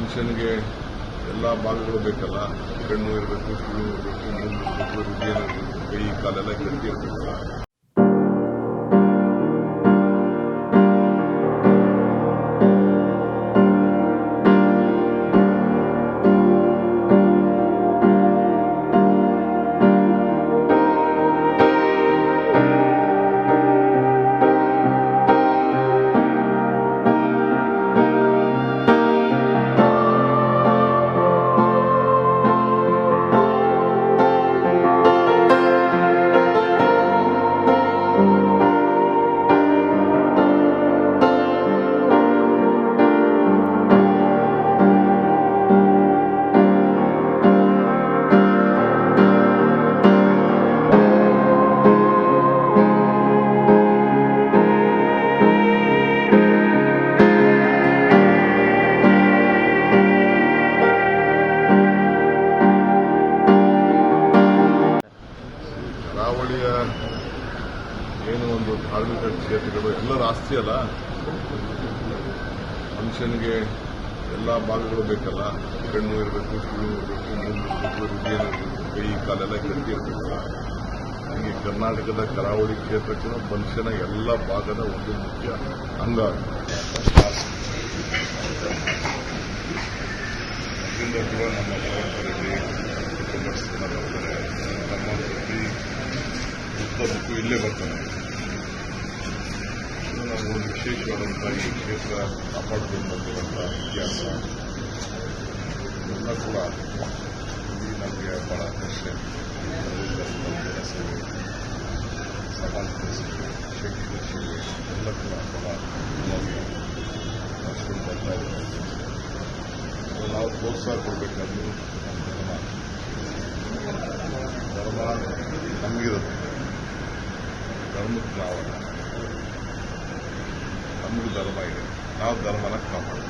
ಮನುಷ್ಯನಿಗೆ ಎಲ್ಲ ಭಾಗಗಳು ಬೇಕಲ್ಲ. ಕಣ್ಣು ಇರಬೇಕು ಸುಳ್ಳು ಇರಬೇಕು ಮೂಗು ಇರಬೇಕು ಕೈ ಕಾಲೆಲ್ಲ ಗಟ್ಟಿ ಇರಬೇಕಲ್ಲ ಏನು ಒಂದು ಧಾರ್ಮಿಕ ಕ್ಷೇತ್ರಗಳು ಎಲ್ಲರ ಆಸ್ತಿ ಅಲ್ಲ. ಮನುಷ್ಯನಿಗೆ ಎಲ್ಲ ಭಾಗಗಳು ಬೇಕಲ್ಲ. ಕಣ್ಣು ಇರಬೇಕು ಇರಬೇಕು, ಮೂಗು ಇರಬೇಕು ಕೈ, ಕಾಲೆಲ್ಲ ಗಟ್ಟಿ ಇರಬೇಕಲ್ಲ. ಹೀಗೆ ಕರ್ನಾಟಕದ ಕರಾವಳಿ ಕ್ಷೇತ್ರಕ್ಕೆ ಮನುಷ್ಯನ ಎಲ್ಲ ಭಾಗದ ಒಂದು ಮುಖ್ಯ ಅಂಗ. ನಮ್ಮ ಕುಟುಂಬಸ್ಥರನ್ನ ಇಲ್ಲೇ ಬರ್ತಾನೆ. ಒಂದು ವಿಶೇಷವಾದಂಥ ಈ ಕ್ಷೇತ್ರ ಕಾಪಾಡಿಕೊಂಡು ಬಂದಿರುವಂಥ ಇತಿಹಾಸ. ಎಲ್ಲ ಕೂಡ ಇಲ್ಲಿ ನಮಗೆ ಬಹಳ ಪ್ರಶ್ನೆ ಸೇವೆ ಸಮಾಜದ ಸೇವೆ ಶೈಕ್ಷಣಿಕ ಸೇವೆ ಎಲ್ಲ ಕೂಡ ನಡೆಸ್ಕೊಂಡು ಬರ್ತಾ ಇದ್ದಾರೆ ನಾವು ಪ್ರೋತ್ಸಾಹ ಕೊಡಬೇಕಾದ್ರು కర్మకు రావాలి కర్మకు ధర్మ అయినది నా ధర్మనకు కాపాడు